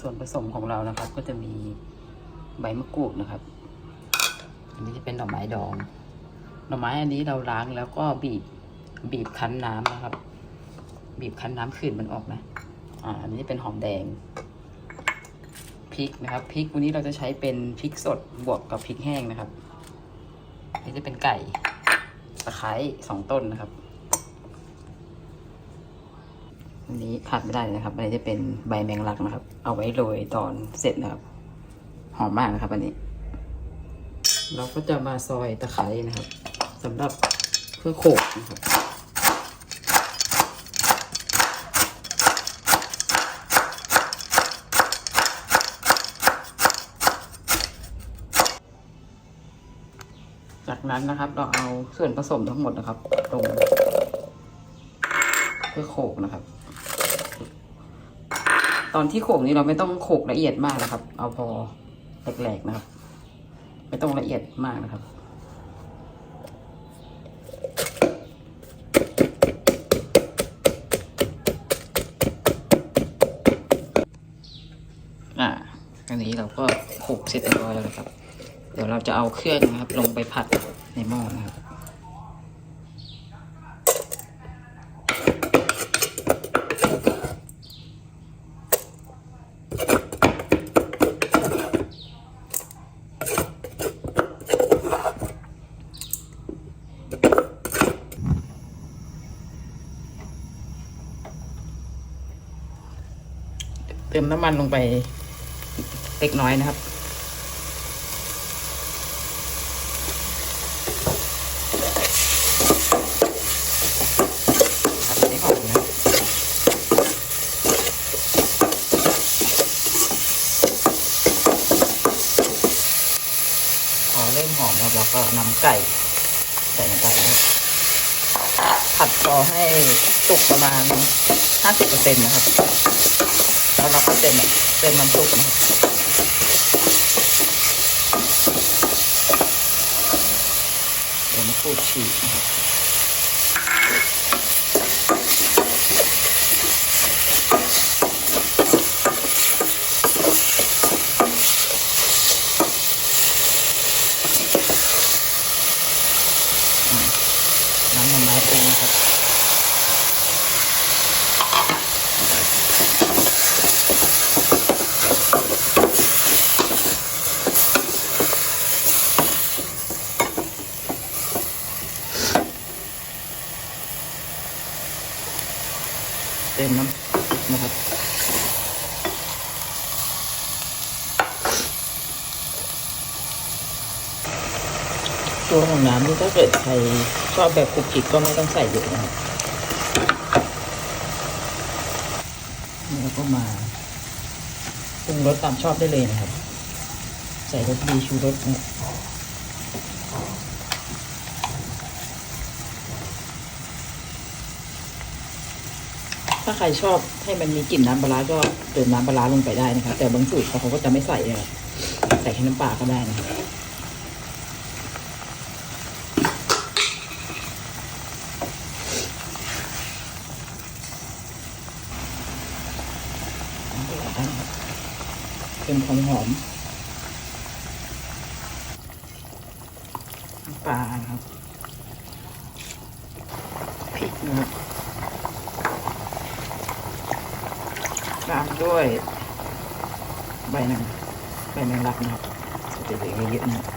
ส่วนผสมของเรานะครับ ก็จะมีใบมะกรูดนะครับ อันนี้จะเป็นดอกไม้ดองดอกไม้อันนี้เราล้างแล้วก็บีบบีบคั้นน้ำนะครับ บีบคั้นน้ำขืนมันออกนะ อ่า อันนี้เป็นหอมแดงพริกนะครับพริกวันนี้เราจะใช้เป็นพริกสดบวกกับพริกแห้งนะครับอันนี้จะเป็นไก่ตะไคร้สองต้นนะครับ อันนี้ขาดไม่ได้เลยนะครับอันนี้จะเป็นใบแมงลักนะครับ เอาไว้โรยตอนเสร็จนะครับ หอมมากนะครับ อันนี้ เราก็จะมาซอยตะไคร้นะครับสำหรับเพื่อโขกนะครับจากนั้นนะครับ เราเอาส่วนผสมทั้งหมดนะครับลงเพื่อโขกนะครับ ตอนที่โขกนี้เราไม่ต้องโขกละเอียดมากนะครับ เอาพอแหลกๆนะครับ ไม่ต้องละเอียดมากนะครับอ่าอันนี้เราก็โขกเสร็จเรียบร้อยแล้วนะครับ เดี๋ยวเราจะเอาเครื่องนะครับ ลงไปผัดในหม้อนะครับ ติมน้ำมันลงไปเล็กน้อยนะครับ พอเริ่มหอมแล้วเราก็นำไก่ใส่ลงไปนะครับผัดพอให้สุกประมาณ 50%นะครับ แล้วเราก็เติมเติมน้ำซุปนะเติมน้ฉีน้ำมันไม้เองนะครับ เต็มน้ำนะครับตัวของน้ำนี่ถ้าเกิดใครชอบแบบคลุกคลิกก็ไม่ต้องใส่เยอะนะครับแล้วก็มาปรุงรสตามชอบได้เลยนะครับ ใส่รสดีชูรสเนะ ถ้าใครชอบให้มันมีกลิ่นน้ำปลาก็เติมน้ำปลาลงไปได้นะครับแต่บางสูตรเขาก็จะไม่ใส่นะครับใส่แค่น้ำปลาก็ได้นะเป็นความหอมปลาครับพริกนะครับ ตามด้วยใบหนึ่งใบหนึ่งรักนะครับจะเหลือเยอะนะครับ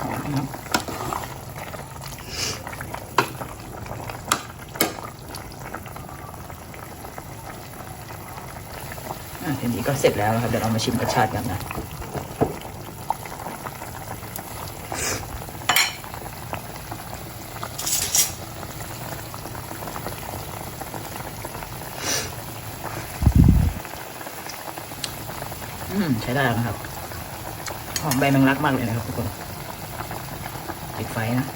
หอมนะครับอะ ทีนี้ก็เสร็จแล้วนะครับ เดี๋ยวเรามาชิมรสชาติกันนะใช้ได้แล้วนะครับ หอมใบแมงลักมากเลยนะครับทุกคน ปิดไฟนะ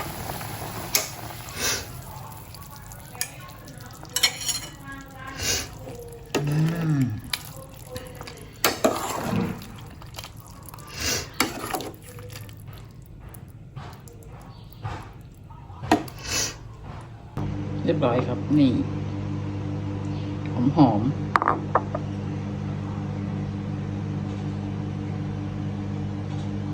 เรียบร้อยครับ นี่ หอมหอม